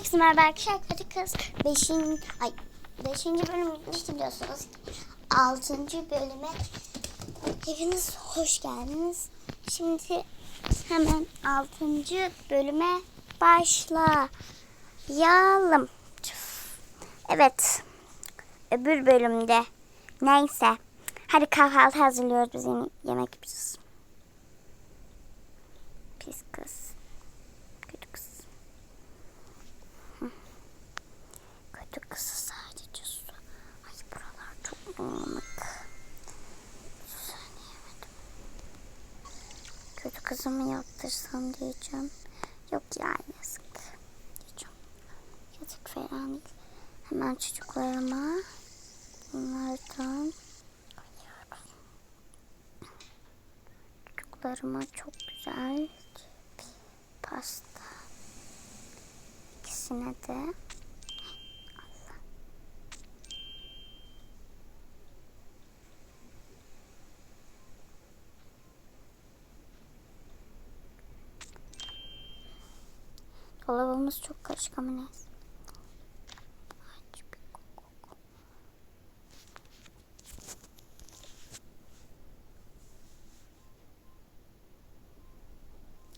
Herkese merhaba arkadaşlar. Kız 5. ay 5. bölüm bitmişti biliyorsunuz. 6. bölüme hepiniz hoş geldiniz. Şimdi hemen 6. bölüme başlayalım. Evet. Öbür bölümde neyse. Hadi kahvaltı hazırlıyoruz. Biz yemek yapacağız. Pis kız. Kötü kız. Kötü kızı sadece su. Ay buralar çok bulanık. Söyleyemedim. Kötü kızımı yaptırsam diyeceğim. Yok ya yazık. Diyeceğim. Yazık falan değil. Hemen çocuklarıma bunlardan. Çocuklarıma çok güzel bir pasta. İkisine de Dolabımız çok karışık ama neyse.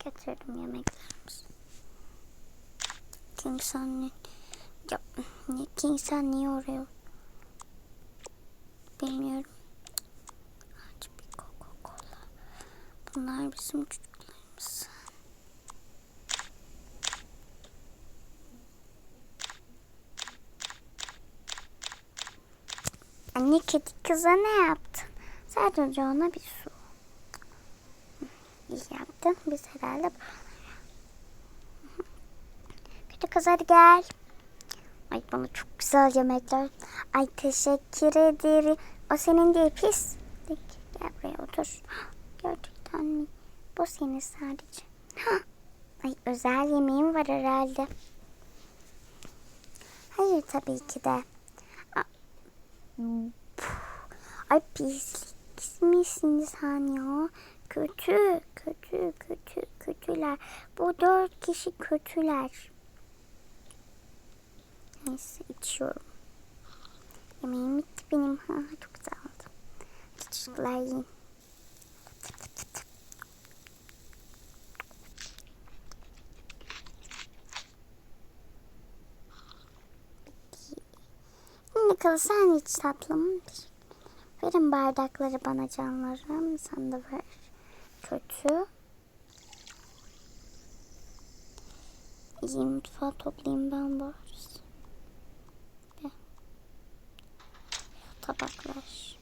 Getirdim yemeklerimizi. King sen ne? Ya, ne, King sen niye oraya? Bilmiyorum. Aç bir Coca-Cola. Bunlar bizim çocuklarımız. Anne kedi kıza ne yaptın? Sadece ona bir su. İyi yaptın. Biz herhalde Kötü kız hadi gel. Ay bana çok güzel yemekler. Ay teşekkür ederim. O senin değil pis. Gel buraya otur. Gerçekten mi? Bu senin sadece. Ay özel yemeğim var herhalde. Hayır tabii ki de. Ay pislik misiniz sen ya? Kötü, kötü, kötü, kötüler. Bu dört kişi kötüler. Neyse içiyorum. Yemeğim bitti benim. Ha, çok güzel oldu. Çocuklar yiyin. Kalırsan hiç tatlım. Verin bardakları bana canlarım. Sen de ver. Kötü. İyi mutfağı toplayayım ben bari. Tabaklar.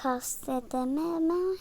Cause it the memory.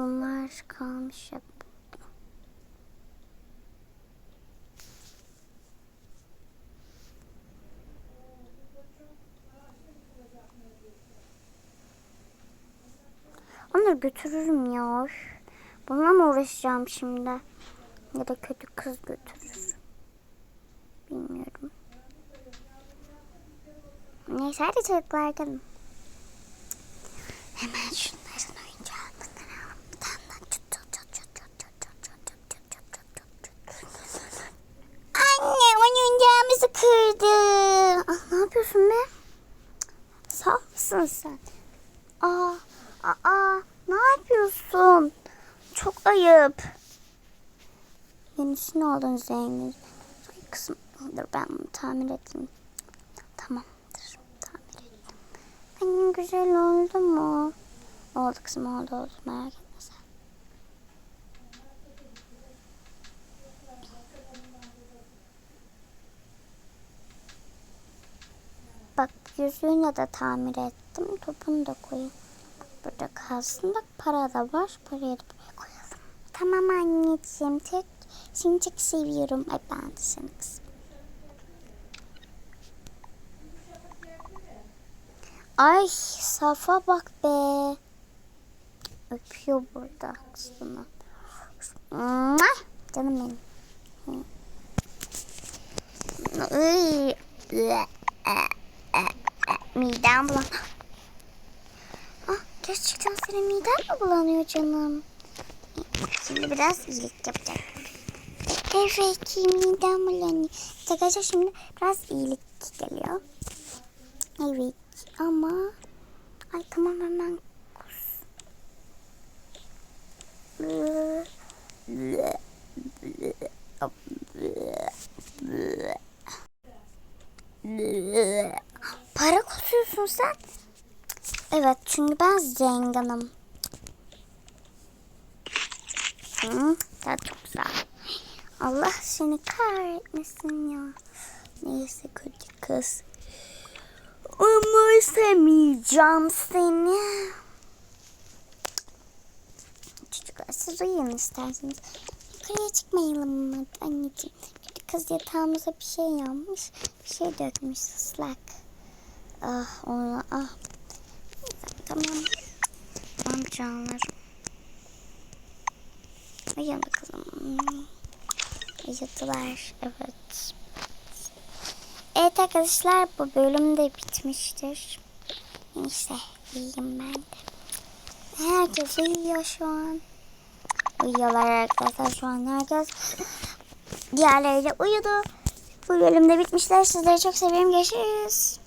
Bunlar kalmış hep. Onları götürürüm ya. Bununla mı uğraşacağım şimdi? Ya da kötü kız götürür. Bilmiyorum. Neyse hadi çocuklar gelin. Hemen şunların Sağ mısın sen? Aa, aa, ne yapıyorsun? Çok ayıp. Yenisini aldın zengin. Ay kızım dur ben bunu tamir edeyim. Tamamdır. Tamir ettim. Benim güzel oldu mu? Oldu kızım oldu oldu merak sen. Bak yüzüğünü de tamir ettim. Topunu da koyayım. Burada kalsın. Bak para da var. Parayı da buraya koyalım. Tamam anneciğim. Tek, seni çok seviyorum. Ay ben de seni kızım. Ay Safa bak be. Öpüyor burada kızını. Mua! Bulanıyor canım? Şimdi biraz iyilik yapacak. Evet ki midem bulanıyor. Arkadaşlar şimdi biraz iyilik geliyor. Evet ama ay tamam hemen kus. Para kusuyorsun sen. Evet çünkü ben zenginim. Hı, daha çok güzel. Allah seni kahretmesin ya. Neyse kötü kız. Umursamayacağım seni. Çocuklar siz uyuyun isterseniz. Yukarıya çıkmayalım mı anneciğim? Kötü kız yatağımıza bir şey yapmış. Bir şey dökmüş ıslak. Ah onu ah. Tamam. Tamam canlarım. Uyuyun bakalım. Uyudular. Evet. Evet arkadaşlar bu bölüm de bitmiştir. İşte iyiyim ben de. Herkes uyuyor şu an. Uyuyorlar arkadaşlar şu an herkes. Diğerleri de uyudu. Bu bölüm de bitmişler. Sizleri çok seviyorum. Görüşürüz.